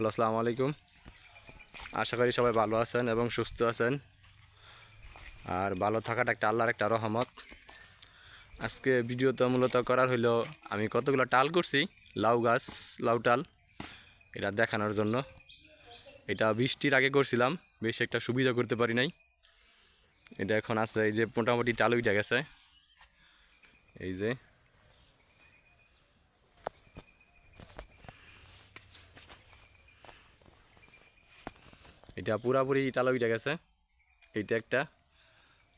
Hello, আসসালামু আলাইকুম। আশা করি সবাই ভালো আছেন এবং সুস্থ আছেন। আর ভালো থাকাটা একটা আল্লাহর একটা রহমত। আজকে ভিডিওটা মূলত করার হইল, আমি কতগুলো টাল করছি, লাউ গাছ, লাউ টাল, এটা দেখানোর জন্য। এটা বৃষ্টির আগে করছিলাম, বেশ একটা সুবিধা করতে পারি নাই। এটা এখন আছে, এই যে মোটামুটি টাল উঠে গেছে। এই যে এটা পুরাপুরি টালা উঠে গেছে, এইটা একটা।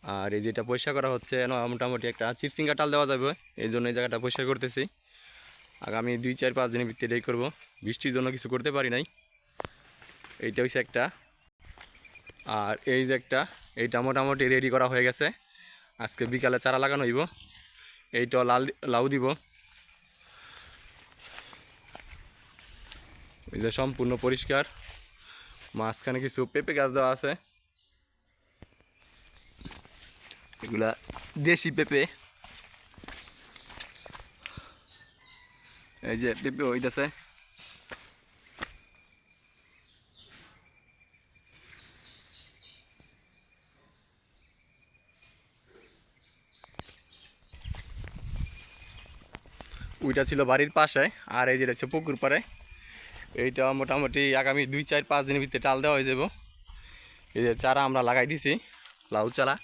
আর এই যেটা পরিষ্কার করা হচ্ছে মোটামুটি একটা চিরসিঙ্গা টাল দেওয়া যাবে, এই জন্য এই জায়গাটা পরিষ্কার করতেছি। আগামী দুই, চার, পাঁচ দিনের ভিত্তিতে এই করব। বৃষ্টির জন্য কিছু করতে পারি নাই। এইটা হচ্ছে একটা। আর এই যে একটা, এইটা মোটামুটি রেডি করা হয়ে গেছে। আজকে বিকালে চারা লাগানো হইব। এইটা লাল লাউ দিব। এই যে সম্পূর্ণ পরিষ্কার। মাঝখানে কিছু পেঁপে গাছ দেওয়া আছে। এগুলা দেশি পেঁপে। এই যে পেঁপে হইতেছে। ওইটা ছিল বাড়ির পাশে, আর এই যেটা পুকুর পাড়ে। এইটা মোটামুটি আগামী দুই, চার, পাঁচ দিনের ভিতরে টাল দেওয়া হয়ে যাব। এই যে চারা আমরা লাগাই দিছি, লাউ চারা।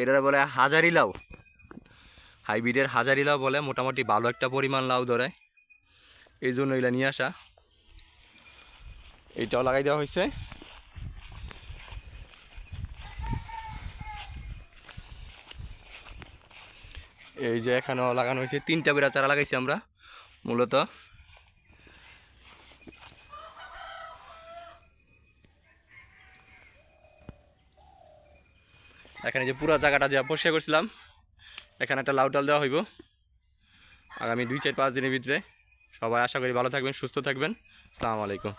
এটা বলে হাজারি লাউ। হাইব্রিডের হাজারি লাউ বলে মোটামুটি ভালো একটা পরিমাণ লাউ ধরে। এই জন্য এগুলো নিয়ে আসা। এইটাও লাগাই দেওয়া হয়েছে। এই যে এখানেও লাগানো হয়েছে, তিনটা বেড়া চারা লাগাইছি আমরা, মূলত। এখানে যে পুরো জায়গাটা যে পরিষ্কার করছিলাম, এখানে একটা লাউ ডাল দেওয়া হইব। আগামী দুই চার পাঁচ দিনের ভিতরে। সবাই আশা করি ভালো থাকবেন, সুস্থ থাকবেন। আসসালামু আলাইকুম।